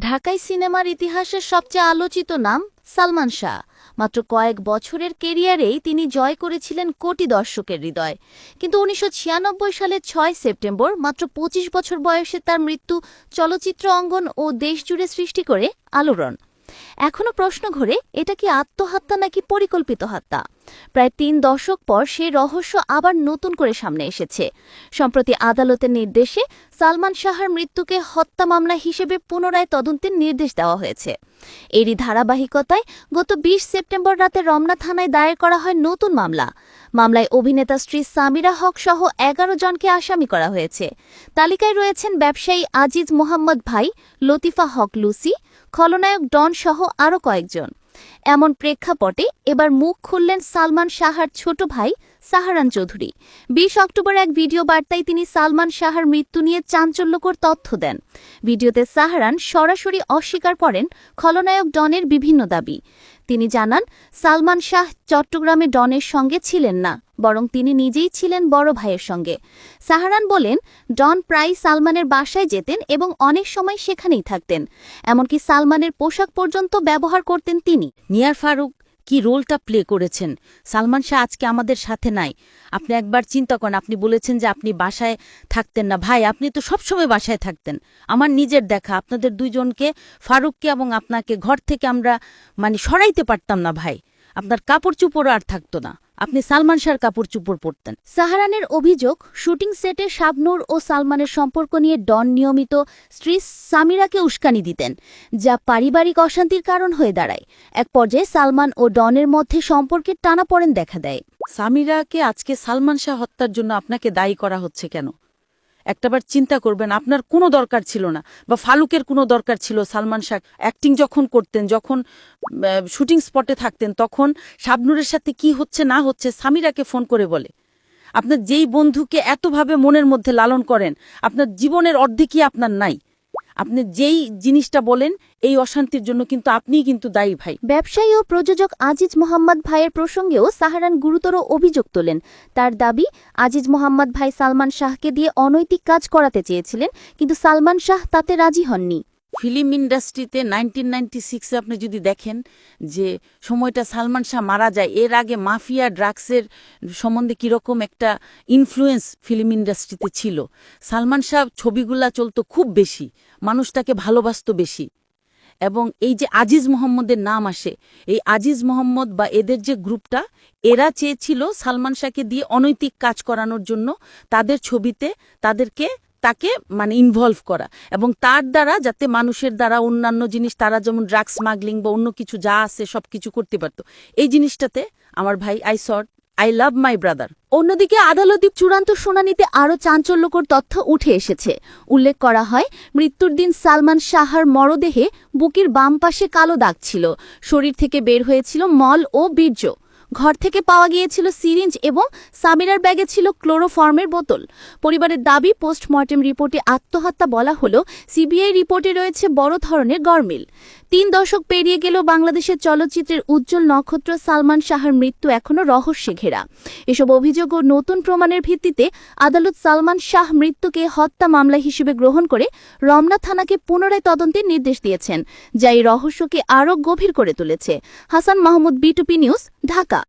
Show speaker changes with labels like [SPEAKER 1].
[SPEAKER 1] ঢাকাই সিনেমার ইতিহাসের সবচেয়ে আলোচিত নাম সালমান শাহ। মাত্র কয়েক বছরের কেরিয়ারেই তিনি জয় করেছিলেন কোটি দর্শকের হৃদয়। কিন্তু উনিশশো ছিয়ানব্বই সালের ছয় সেপ্টেম্বর মাত্র ২৫ বছর বয়সে তার মৃত্যু চলচ্চিত্র অঙ্গন ও দেশজুড়ে সৃষ্টি করে আলোড়ন। এখনও প্রশ্ন ঘরে, এটা কি আত্মহত্যা নাকি পরিকল্পিত হত্যা? প্রায় তিন দশক পর সে রহস্য আবার নতুন করে সামনে এসেছে। সম্প্রতি আদালতের নির্দেশে সালমান শাহর মৃত্যুকে হত্যা মামলা হিসেবে পুনরায় তদন্তের নির্দেশ দেওয়া হয়েছে। এরই ধারাবাহিকতায় গত ২০ সেপ্টেম্বর রাতে রমনা থানায় দায়ের করা হয় নতুন মামলা। মামলায় অভিনেতা স্ত্রী সামিরা হক সহ এগারো জনকে আসামি করা হয়েছে। তালিকায় রয়েছেন ব্যবসায়ী আজিজ মোহাম্মদ ভাই, লতিফা হক লুসি, খলনায়ক ডন সহ আরও কয়েকজন। এমন প্রেক্ষাপটে এবার মুখ খুললেন সালমান শাহার ছোট ভাই সাহারান চৌধুরী। বিশ অক্টোবর এক ভিডিও বার্তায় তিনি সালমান শাহার মৃত্যু নিয়ে চাঞ্চল্যকর তথ্য দেন। ভিডিওতে সাহারান সরাসরি অস্বীকার করেন খলনায়ক ডনের বিভিন্ন দাবি। তিনি জানান, সালমান শাহ চট্টগ্রামে ডনের সঙ্গে ছিলেন না, বরং তিনি নিজেই ছিলেন বড় ভাইয়ের সঙ্গে। সাহারান বলেন, ডন প্রায় সালমানের বাসায় যেতেন এবং অনেক সময় সেখানেই থাকতেন। এমনকি সালমানের পোশাক পর্যন্ত ব্যবহার করতেন তিনি।
[SPEAKER 2] নিয়ার ফারুক কি রোলটা প্লে করেছেন? সালমান শাহ আজকে আমাদের সাথে নাই। আপনি একবার চিন্তা করেন, আপনি বলেছেন যে আপনি বাসায় থাকতেন না। ভাই, আপনি তো সবসময় বাসায় থাকতেন। আমার নিজের দেখা, আপনাদের দুইজনকে, ফারুককে এবং আপনাকে ঘর থেকে আমরা মানে সরাইতে পারতাম না ভাই। আপনার কাপড় চুপড়ও আর থাকতো না। আপনি সালমান শাহর কাপড় চুপড় পরতেন।
[SPEAKER 1] সাহারানের অভিযোগ, শুটিং সেটে শাবনুর ও সালমানের সম্পর্ক নিয়ে ডন নিয়মিত স্ত্রী সামিরাকে উস্কানি দিতেন, যা পারিবারিক অশান্তির কারণ হয়ে দাঁড়ায়। এক পর্যায়ে সালমান ও ডনের মধ্যে সম্পর্কের টানাপড়েন দেখা দেয়।
[SPEAKER 2] সামিরাকে আজকে সালমান শাহ হত্যার জন্য আপনাকে দায়ী করা হচ্ছে কেন? একটাবার চিন্তা করবেন, আপনার কোনো দরকার ছিল না। বা ফালুকের কোনো দরকার ছিল, সালমান শাহ অ্যাক্টিং যখন করতেন, যখন শুটিং স্পটে থাকতেন, তখন শাবনুরের সাথে কি হচ্ছে, না হচ্ছে সামিরাকে ফোন করে বলে। আপনার যেই বন্ধুকে এতভাবে মনের মধ্যে লালন করেন, আপনার জীবনের অর্ধেকই আপনার নাই। আপনি যেই জিনিসটা বলেন, এই অশান্তির জন্য কিন্তু আপনিই কিন্তু দায়ী ভাই।
[SPEAKER 1] ব্যবসায়ী ও প্রযোজক আজিজ মোহাম্মদ ভাইয়ের প্রসঙ্গেও সাহারান গুরুতর অভিযোগ তোলেন। তার দাবি, আজিজ মোহাম্মদ ভাই সালমান শাহকে দিয়ে অনৈতিক কাজ করাতে চেয়েছিলেন, কিন্তু সালমান শাহ তাতে রাজি হননি।
[SPEAKER 2] ফিল্ম ইন্ডাস্ট্রিতে নাইনটিন নাইনটি সিক্সে আপনি যদি দেখেন যে সময়টা সালমান শাহ মারা যায়, এর আগে মাফিয়া ড্রাগসের সম্বন্ধে কীরকম একটা ইনফ্লুয়েন্স ফিল্ম ইন্ডাস্ট্রিতে ছিল। সালমান শাহ ছবিগুলা চলতো খুব বেশি, মানুষ তাকে ভালোবাসত বেশি। এবং এই যে আজিজ মোহাম্মদের নাম আসে, এই আজিজ মোহাম্মদ বা এদের যে গ্রুপটা, এরা চেয়েছিল সালমান শাহকে দিয়ে অনৈতিক কাজ করানোর জন্য তাদের ছবিতে তাদেরকে তাকে মানে ইনভলভ করা। এবং তার দ্বারা যাতে মানুষের দ্বারা অন্যান্য জিনিস, তারা যেমন ড্রাগ স্মাগলিং বা অন্য কিছু যা আছে সব কিছু করতে পারত। এই জিনিসটাতে আমার ভাই I thought I love my brother
[SPEAKER 1] অন্যদিকে আদালতে চূড়ান্ত শুনানিতে আরও চাঞ্চল্যকর তথ্য উঠে এসেছে। উল্লেখ করা হয়, মৃত্যুর দিন সালমান শাহার মরদেহে বুকের বাম পাশে কালো দাগ ছিল। শরীর থেকে বের হয়েছিল মল ও বীর্য। ঘর থেকে পাওয়া গিয়েছিল সিরিঞ্জ এবং সামিরার ব্যাগে ছিল ক্লোরোফর্মের বোতল। পরিবারের দাবি, পোস্টমর্টেম রিপোর্টে আত্মহত্যা বলা হলো সিবিআই রিপোর্টে রয়েছে বড় ধরনের গরমিল। তিন দশক পেরিয়ে গেলেও বাংলাদেশের চলচ্চিত্রের উজ্জ্বল নক্ষত্র সালমান শাহর মৃত্যু এখনও রহস্যে ঘেরা। এসব অভিযোগ ও নতুন প্রমাণের ভিত্তিতে আদালত সালমান শাহ মৃত্যুকে হত্যা মামলা হিসেবে গ্রহণ করে রমনা থানাকে পুনরায় তদন্তের নির্দেশ দিয়েছেন, যা এই রহস্যকে আরও গভীর করে তুলেছে। হাসান মাহমুদ, বিটুপি নিউজ, ঢাকা।